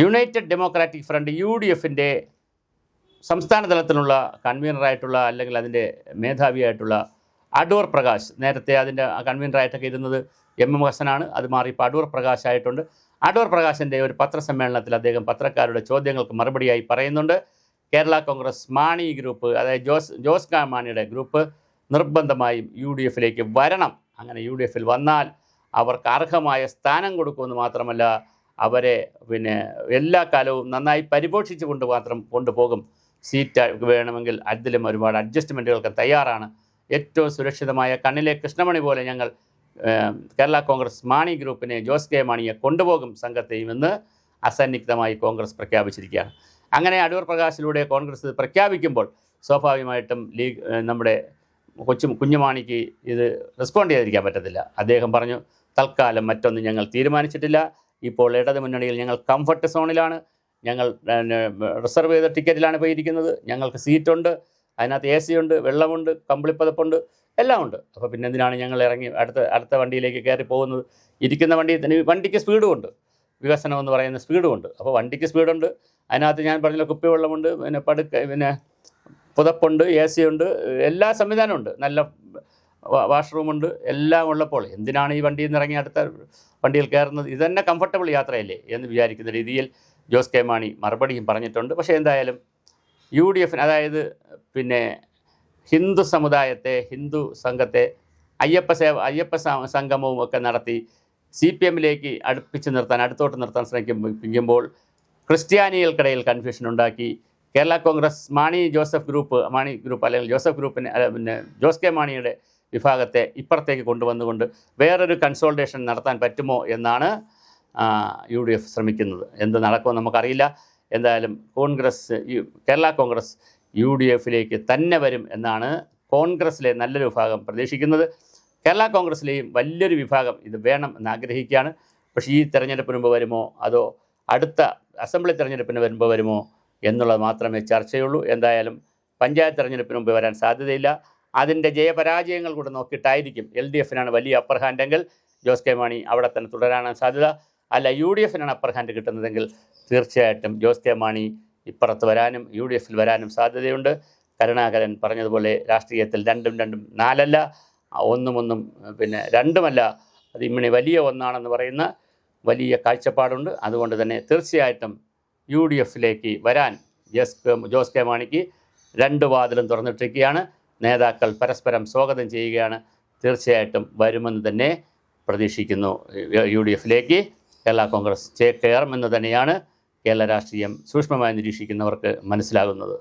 United democratic front U D എഫിന്റെ സംസ്ഥാന തലത്തിലുള്ള കൺവീനറായിട്ടുള്ള അല്ലെങ്കിൽ അതിന്റെ മേധാവിയായിട്ടുള്ള അടൂർ പ്രകാശ്. നേരത്തെ അതിന്റെ കൺവീനറായിട്ടൊക്കെ ഇരുന്നത് എം എം ഹസനാണ്. അത് മാറി ഇപ്പോൾ അടൂർ പ്രകാശ് ആയിട്ടുണ്ട് അടൂർ പ്രകാശിന്റെ ഒരു പത്രസമ്മേളനത്തിൽ അദ്ദേഹം പത്രക്കാരുടെ ചോദ്യങ്ങൾക്ക് മറുപടിയായി പറയുന്നുണ്ട്. കേരള കോൺഗ്രസ് മാണി ഗ്രൂപ്പ് അതായത് ജോസ് ജോസ് കാ മാണിയുടെ ഗ്രൂപ്പ് നിർബന്ധമായും യു ഡി എഫിലേക്ക് വരണം. അങ്ങനെ യു ഡി എഫിൽ വന്നാൽ അവർക്ക് അർഹമായ സ്ഥാനം കൊടുക്കുമെന്ന് മാത്രമല്ല അവരെ പിന്നെ എല്ലാ കാലവും നന്നായി പരിപോഷിച്ചു കൊണ്ട് മാത്രം കൊണ്ടുപോകും. സീറ്റ് വേണമെങ്കിൽ അതിലും ഒരുപാട് അഡ്ജസ്റ്റ്മെന്റുകൾക്ക് തയ്യാറാണ്. ഏറ്റവും സുരക്ഷിതമായ കണ്ണിലെ കൃഷ്ണമണി പോലെ ഞങ്ങൾ കേരള കോൺഗ്രസ് മാണി ഗ്രൂപ്പിനെ ജോസ് കെ മാണിയെ കൊണ്ടുപോകും സംഘത്തെയും എന്ന് അസന്നിഗ്ധമായി കോൺഗ്രസ് പ്രഖ്യാപിച്ചിരിക്കുകയാണ്. അങ്ങനെ അടൂർ പ്രകാശിലൂടെ കോൺഗ്രസ് പ്രഖ്യാപിക്കുമ്പോൾ സ്വാഭാവികമായിട്ടും ലീഗ് നമ്മുടെ കൊച്ചു കുഞ്ഞുമാണിക്ക് ഇത് റെസ്പോണ്ട് ചെയ്തിരിക്കാൻ പറ്റത്തില്ല. അദ്ദേഹം പറഞ്ഞു തൽക്കാലം മറ്റൊന്നും ഞങ്ങൾ തീരുമാനിച്ചിട്ടില്ല. ഇപ്പോൾ ഇടത് മുന്നണിയിൽ ഞങ്ങൾ കംഫർട്ട് സോണിലാണ് ഞങ്ങൾ റിസർവ് ചെയ്ത ടിക്കറ്റിലാണ് പോയിരിക്കുന്നത്. ഞങ്ങൾക്ക് സീറ്റുണ്ട് അതിനകത്ത് എ സി ഉണ്ട് വെള്ളമുണ്ട് കമ്പിളിപ്പതപ്പുണ്ട് എല്ലാം ഉണ്ട് അപ്പോൾ പിന്നെ എന്തിനാണ് ഞങ്ങൾ ഇറങ്ങി അടുത്ത അടുത്ത വണ്ടിയിലേക്ക് കയറി പോകുന്നത്? ഇരിക്കുന്ന വണ്ടി വണ്ടിക്ക് സ്പീഡും ഉണ്ട്. വികസനം എന്ന് പറയുന്ന സ്പീഡും ഉണ്ട്. അപ്പോൾ വണ്ടിക്ക് സ്പീഡുണ്ട് അതിനകത്ത് ഞാൻ പറഞ്ഞ കുപ്പിവെള്ളമുണ്ട് പിന്നെ പടുക്ക പിന്നെ പുതപ്പുണ്ട് എ സി ഉണ്ട് എല്ലാ സംവിധാനമുണ്ട് നല്ല വാഷ്റൂമുണ്ട് എല്ലാം ഉള്ളപ്പോൾ എന്തിനാണ് ഈ വണ്ടിയിൽ നിന്ന് ഇറങ്ങി അടുത്ത വണ്ടിയിൽ കയറുന്നത്? ഇത് തന്നെ കംഫർട്ടബിൾ യാത്രയല്ലേ എന്ന് വിചാരിക്കുന്ന രീതിയിൽ ജോസ് കെ. മാണി മറുപടിയും പറഞ്ഞിട്ടുണ്ട്. പക്ഷേ എന്തായാലും യു ഡി എഫിന് അതായത് പിന്നെ ഹിന്ദു സമുദായത്തെ ഹിന്ദു സംഘത്തെ അയ്യപ്പ സേവ അയ്യപ്പ സംഗമവും ഒക്കെ നടത്തി സി പി എമ്മിലേക്ക് അടുപ്പിച്ച് നിർത്താൻ അടുത്തോട്ട് നിർത്താൻ ശ്രമിക്കുമ്പോൾ ക്രിസ്ത്യാനികൾക്കിടയിൽ കൺഫ്യൂഷൻ ഉണ്ടാക്കി Kerala Congress Mani Joseph group Mani group അല്ലെങ്കിൽ ജോസഫ് ഗ്രൂപ്പിനെ പിന്നെ ജോസ് കെ. മാണിയുടെ വിഭാഗത്തെ ഇപ്പുറത്തേക്ക് കൊണ്ടുവന്നുകൊണ്ട് വേറൊരു കൺസോൾട്ടേഷൻ നടത്താൻ പറ്റുമോ എന്നാണ് യു ഡി എഫ് ശ്രമിക്കുന്നത്. എന്ത് നടക്കുമെന്ന് നമുക്കറിയില്ല. എന്തായാലും കോൺഗ്രസ് കേരള കോൺഗ്രസ് യു ഡി എഫിലേക്ക് തന്നെ വരും എന്നാണ് കോൺഗ്രസ്സിലെ നല്ലൊരു വിഭാഗം പ്രതീക്ഷിക്കുന്നത്. കേരള കോൺഗ്രസ്സിലെയും വലിയൊരു വിഭാഗം ഇത് വേണം എന്ന് ആഗ്രഹിക്കുകയാണ് പക്ഷേ ഈ തെരഞ്ഞെടുപ്പിന് മുമ്പ് വരുമോ? അതോ അടുത്ത അസംബ്ലി തെരഞ്ഞെടുപ്പിന് വരുമ്പോൾ വരുമോ എന്നുള്ളത് മാത്രമേ ചർച്ചയുള്ളൂ. എന്തായാലും പഞ്ചായത്ത് തെരഞ്ഞെടുപ്പിന് മുമ്പ് വരാൻ സാധ്യതയില്ല. അതിന്റെ ജയപരാജയങ്ങൾ കൂടെ നോക്കിയിട്ടായിരിക്കും എൽ ഡി എഫിനാണ് വലിയ അപ്പർ ഹാൻഡെങ്കിൽ ജോസ് കെ മാണി അവിടെ തന്നെ തുടരാനാണ് സാധ്യത. അല്ല യു ഡി എഫിനാണ് അപ്പർ ഹാൻഡ് കിട്ടുന്നതെങ്കിൽ തീർച്ചയായിട്ടും ജോസ് കെ മാണി ഇപ്പുറത്ത് വരാനും യു ഡി എഫിൽ വരാനും സാധ്യതയുണ്ട്. കരുണാകരൻ പറഞ്ഞതുപോലെ രാഷ്ട്രീയത്തിൽ രണ്ടും രണ്ടും നാലല്ല ഒന്നും ഒന്നും പിന്നെ രണ്ടുമല്ല അത് ഇമ്മണി വലിയ ഒന്നാണെന്ന് പറയുന്ന വലിയ കാഴ്ചപ്പാടുണ്ട്. അതുകൊണ്ട് തന്നെ തീർച്ചയായിട്ടും യു ഡി എഫിലേക്ക് വരാൻ ജോസ് ജോസ് കെ മാണിക്ക് രണ്ട് വാതിലും തുറന്നിട്ടിരിക്കുകയാണ്. നേതാക്കൾ പരസ്പരം സ്വാഗതം ചെയ്യുകയാണ്. തീർച്ചയായിട്ടും വരുമെന്ന് തന്നെ പ്രതീക്ഷിക്കുന്നു. യു ഡി എഫിലേക്ക് കേരള കോൺഗ്രസ് ചേക്കേറുമെന്ന് തന്നെയാണ് കേരള രാഷ്ട്രീയം സൂക്ഷ്മമായി നിരീക്ഷിക്കുന്നവർക്ക് മനസ്സിലാകുന്നത്.